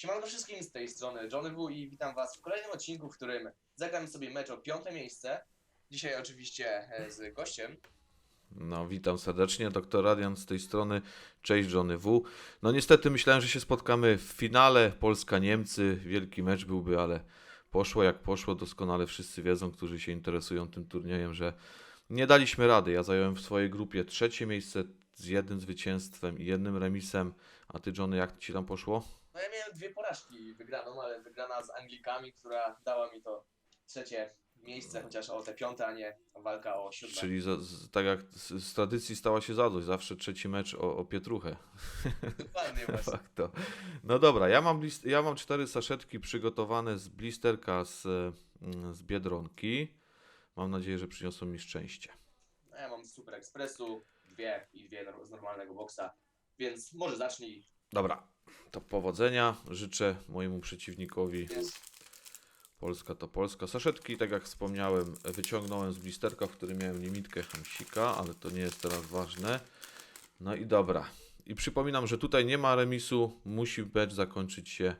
Siemanko wszystkim z tej strony Johnny W i witam was w kolejnym odcinku, w którym zagramy sobie mecz o piąte miejsce. Dzisiaj oczywiście e, z gościem. No, witam serdecznie, doktor Radian z tej strony. Cześć, Johnny W. No, niestety myślałem, że się spotkamy w finale Polska-Niemcy. Wielki mecz byłby, ale poszło jak poszło. Doskonale wszyscy wiedzą, którzy się interesują tym turniejem, że nie daliśmy rady. Ja zająłem w swojej grupie trzecie miejsce z jednym zwycięstwem i jednym remisem. A ty, Johnny, jak ci tam poszło? No ja miałem dwie porażki wygraną, ale wygrana z Anglikami, która dała mi to trzecie miejsce, chociaż o te piąte, a nie walka o siódme. Czyli za, z, tak jak z, z tradycji stała się zadość, zawsze trzeci mecz o, o Pietruchę. Dokładnie właśnie. No dobra, ja mam, blist- ja mam cztery saszetki przygotowane z blisterka z, mm, z Biedronki. Mam nadzieję, że przyniosą mi szczęście. No ja mam z Super Expressu, dwie i dwie z normalnego boksa, więc może zacznij. Dobra, to powodzenia życzę mojemu przeciwnikowi. Polska to Polska. Saszetki, tak jak wspomniałem, wyciągnąłem z blisterka, w którym miałem limitkę Hamsika, ale to nie jest teraz ważne. No i dobra. I przypominam, że tutaj nie ma remisu, musi mecz zakończyć się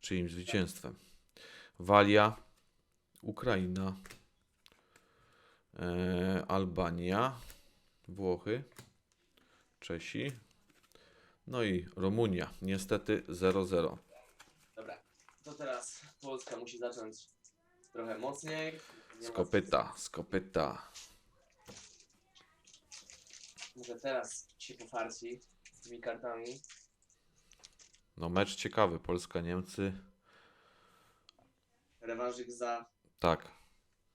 czyimś zwycięstwem. Walia, Ukraina, e, Albania, Włochy, Czesi, no i Rumunia. Niestety 0-0. Dobra, to teraz Polska musi zacząć trochę mocniej. Nie Z ma- kopyta, z kopyta. Może teraz się pofarci z tymi kartami. No mecz ciekawy, Polska-Niemcy. Rewanżyk za Tak,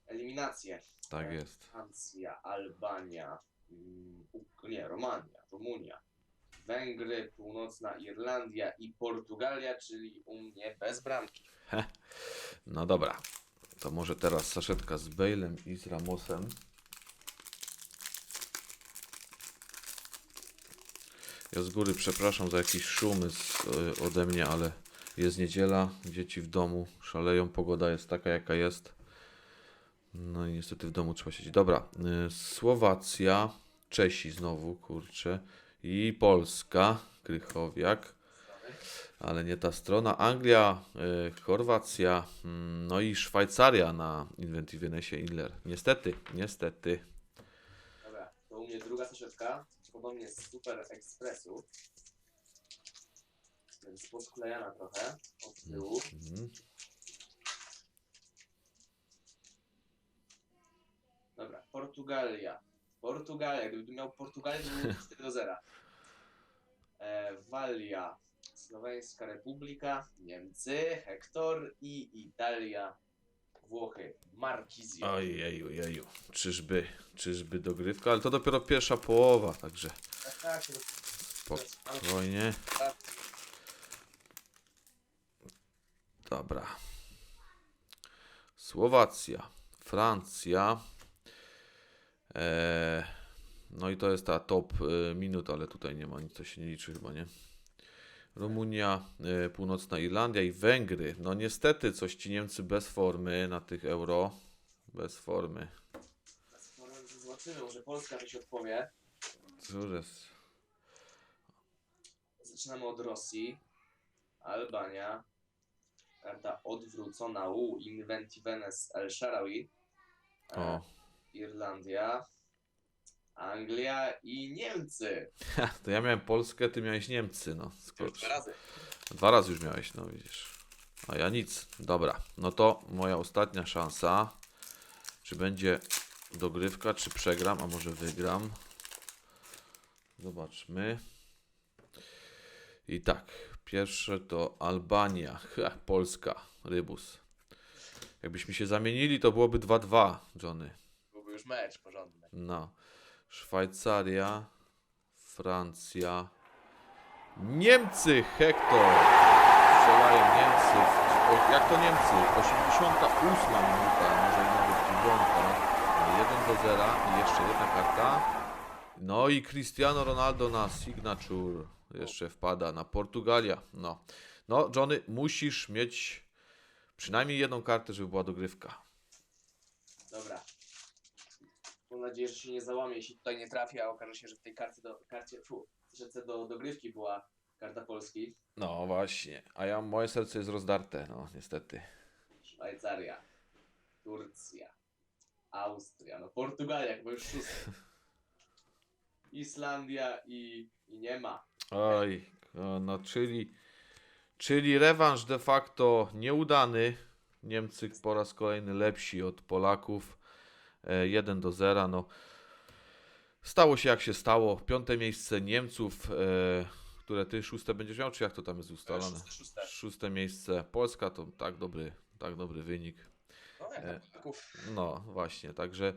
eliminację. tak jest. Francja, Albania, mm, Uk- nie, Romania, Rumunia, Węgry, Północna Irlandia i Portugalia, czyli u mnie bez bramki. No dobra, to może teraz saszetka z Bale'em i z Ramosem. Ja z góry przepraszam za jakieś szumy z, y, ode mnie, ale jest niedziela, dzieci w domu szaleją, pogoda jest taka jaka jest. No i niestety w domu trzeba siedzieć. Dobra, y, Słowacja, Czesi znowu, kurczę, i Polska, Krychowiak ale nie ta strona. Anglia, y, Chorwacja, mm, no i Szwajcaria na Inventive Nesie Inler. Niestety, niestety. Dobra, to u mnie druga saszetka, podobnie z Super Expressu. Więc posklejana trochę od tyłu. Mhm. Dobra, Portugalia. Portugalia, gdybym miał Portugalię, to byłoby 4 do 0. Walia, Słoweńska Republika, Niemcy, Hektor i Italia, Włochy, Markizio. Ojeju, jeju. Czyżby, czyżby dogrywka, ale to dopiero pierwsza połowa, także Tak, tak, spokojnie. Dobra. Słowacja, Francja. Eee, no i to jest ta top e, minut, ale tutaj nie ma nic, to się nie liczy chyba, nie? Rumunia, e, Północna Irlandia i Węgry. No niestety coś ci Niemcy bez formy na tych euro. Bez formy. Zobaczymy, może Polska mi się odpowie. Cóż jest? Zaczynamy od Rosji, Albania, karta odwrócona U, Inventivenes El Sharawi, e, O, Irlandia, Anglia i Niemcy. to ja miałem Polskę, ty miałeś Niemcy, no. Już Skocz. dwa razy. Dwa razy już miałeś, no widzisz. A ja nic. Dobra, no to moja ostatnia szansa. Czy będzie dogrywka, czy przegram, a może wygram. Zobaczmy. I tak, pierwsze to Albania, ha, Polska, Rybus. Jakbyśmy się zamienili, to byłoby 2-2, Johnny. Byłby już mecz porządny. No. Szwajcaria, Francja, Niemcy, Hektor. Strzelają Niemcy. O, jak to Niemcy? 88 minuta, może nawet 9. 1 do 0 i jeszcze jedna karta. No i Cristiano Ronaldo na signature jeszcze wpada na Portugalia. No. No, Johnny, musisz mieć przynajmniej jedną kartę, żeby była dogrywka. Dobra. Mam nadzieję, że się nie załamie, jeśli tutaj nie trafię, a okaże się, że w tej karcie do, karcie, fu, że do dogrywki była karta Polski, No właśnie, a ja moje serce jest rozdarte, no niestety. Szwajcaria, Turcja, Austria, no Portugalia, chyba już szósty. Islandia i, i nie ma. Oj, no czyli, czyli rewanż de facto nieudany. Niemcy po raz kolejny lepsi od Polaków. E, 1 do 0. No. Stało się jak się stało. Piąte miejsce Niemców, e, które ty szóste będziesz miał, czy jak to tam jest ustalone? Szóste, szóste. Szóste miejsce Polska to tak dobry, tak dobry wynik. No jak E. No właśnie, także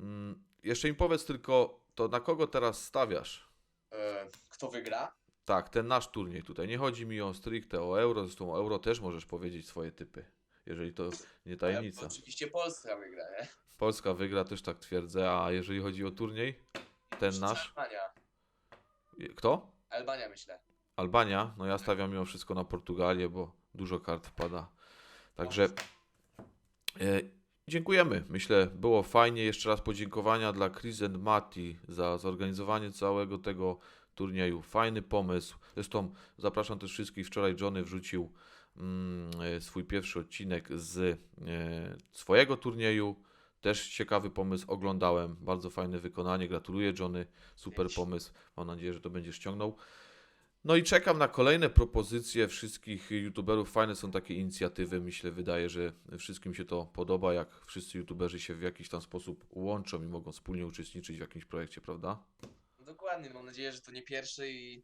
mm, jeszcze mi powiedz tylko, to na kogo teraz stawiasz? E, kto wygra? Tak, ten nasz turniej tutaj. Nie chodzi mi o stricte o euro, zresztą o euro też możesz powiedzieć swoje typy, jeżeli to nie tajemnica. E, oczywiście Polska wygra, nie? Polska wygra, też tak twierdzę, a jeżeli chodzi o turniej, ten nasz, Albania. kto? Albania myślę. Albania, no ja stawiam mimo wszystko na Portugalię, bo dużo kart wpada. Także e, dziękujemy. Myślę, było fajnie. Jeszcze raz podziękowania dla Chris and Mati za zorganizowanie całego tego turnieju. Fajny pomysł. Zresztą zapraszam też wszystkich. Wczoraj Johnny wrzucił mm, e, swój pierwszy odcinek z e, swojego turnieju. Też ciekawy pomysł oglądałem. Bardzo fajne wykonanie. Gratuluję Johnny. Super pomysł. Mam nadzieję, że to będziesz ściągnął. No i czekam na kolejne propozycje wszystkich youtuberów. Fajne są takie inicjatywy. Myślę, wydaje, że wszystkim się to podoba, jak wszyscy youtuberzy się w jakiś tam sposób łączą i mogą wspólnie uczestniczyć w jakimś projekcie, prawda? Dokładnie, mam nadzieję, że to nie pierwszy i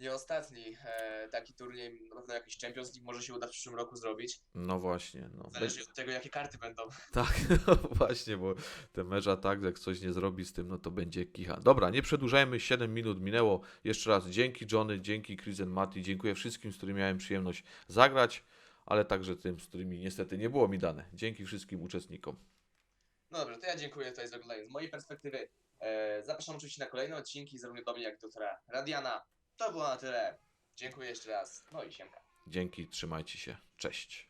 nie ostatni e, taki turniej. Na pewno jakiś Champions League może się uda w przyszłym roku zrobić. No właśnie. No. Zależy od tego, jakie karty będą. Tak, no właśnie, bo te mecza tak, jak coś nie zrobi z tym, no to będzie kicha. Dobra, nie przedłużajmy, 7 minut minęło. Jeszcze raz dzięki Johnny, dzięki Chris and Mati, dziękuję wszystkim, z którymi miałem przyjemność zagrać, ale także tym, z którymi niestety nie było mi dane. Dzięki wszystkim uczestnikom. No dobrze, to ja dziękuję tutaj za oglądanie. Z mojej perspektywy e, zapraszam oczywiście na kolejne odcinki, zarówno do mnie, jak i doktora Radiana. To było na tyle. Dziękuję jeszcze raz. No i siemka. Dzięki, trzymajcie się. Cześć.